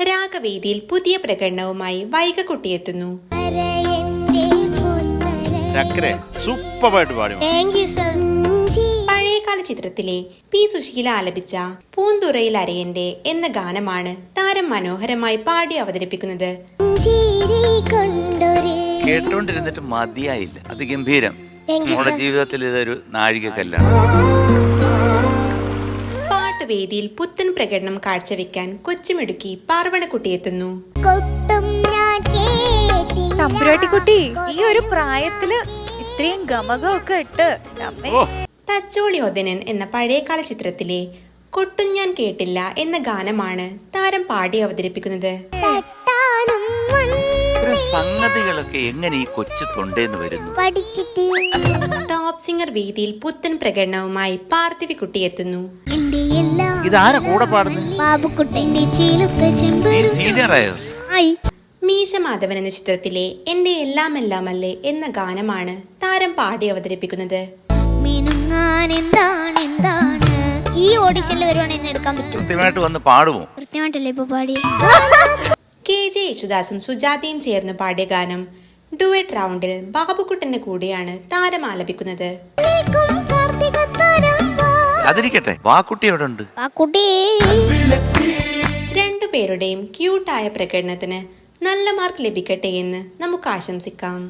രാഗവേദിയിൽ പുതിയ പ്രകടനവുമായി വൈകക്കുട്ടി എത്തുന്നു. പഴയകാല ചിത്രത്തിലെ പി സുശീല ആലപിച്ച പൂന്തുറയിൽ അരയന്റെ എന്ന ഗാനമാണ് താരം മനോഹരമായി പാടി അവതരിപ്പിക്കുന്നത്. കേട്ടോണ്ടിരുന്നിട്ട് മതിയായില്ല. അത് ഗംഭീരം. നമ്മുടെ. ജീവിതത്തിൽ ഇതൊരു നാഴികക്കല്ലാണ്. പാട്ടുവേദിയിൽ പുത്തൻ പ്രകടനം കാഴ്ചവെക്കാൻ കൊച്ചുമിടുക്കി പാർവണക്കുട്ടി എത്തുന്നു. ഞാൻ കേട്ടില്ല. തമ്പുരാട്ടിക്കുട്ടി ഈ ഒരു പ്രായത്തിൽ ഇത്രയും ഗമകമൊക്കെ ഇട്ട് തച്ചോളിയോധനൻ എന്ന പഴയകാല ചിത്രത്തിലെ കൊട്ടും ഞാൻ കേട്ടില്ല എന്ന ഗാനമാണ് താരം പാടി അവതരിപ്പിക്കുന്നത്. സംഗതികളൊക്കെ എങ്ങനെ ഈ കൊച്ചു തൊണ്ടേന്ന് വരുന്നു? പഠിച്ചിട്ട്. ടോപ്പ് സിംഗർ വേദിയിൽ പുത്തൻ പ്രകടനവുമായി പാർത്ഥിവിക്കുട്ടി എത്തുന്നു. ഇതാരാ കൂടെ പാടുന്നത്? ബാബുക്കുട്ടന്റെ ചീലത്തെ നീ ചെമ്പരു ആയി മീശ മാധവൻ എന്ന ചിത്രത്തിലെ എന്റെ എല്ലാം എല്ലാം അല്ലേ എന്ന ഗാനമാണ് താരം പാടി അവതരിപ്പിക്കുന്നത്. ഈ ഓഡിഷനിൽ വരുവാണ് എന്നെ എടുക്കാൻ പറ്റും കൃത്യമായിട്ട് വന്ന് പാടുമോ കൃത്യമായിട്ടല്ലേ ഇപ്പൊ പാടി കെ ജെ യേശുദാസും സുജാതയും ചേർന്ന് പാടിയ ഗാനം ഡുവറ്റ് റൗണ്ടിൽ ബാബുക്കുട്ടന്റെ കൂടെയാണ് താരം ആലപിക്കുന്നത്. അതിരിക്കട്ടെ. വാക്കുട്ടി എവിടെ ഉണ്ട് ആ കുട്ടി രണ്ടുപേരുടെയും ക്യൂട്ടായ പ്രകടനത്തിന് നല്ല മാർക്ക് ലഭിക്കട്ടെ എന്ന് നമുക്ക് ആശംസിക്കാം.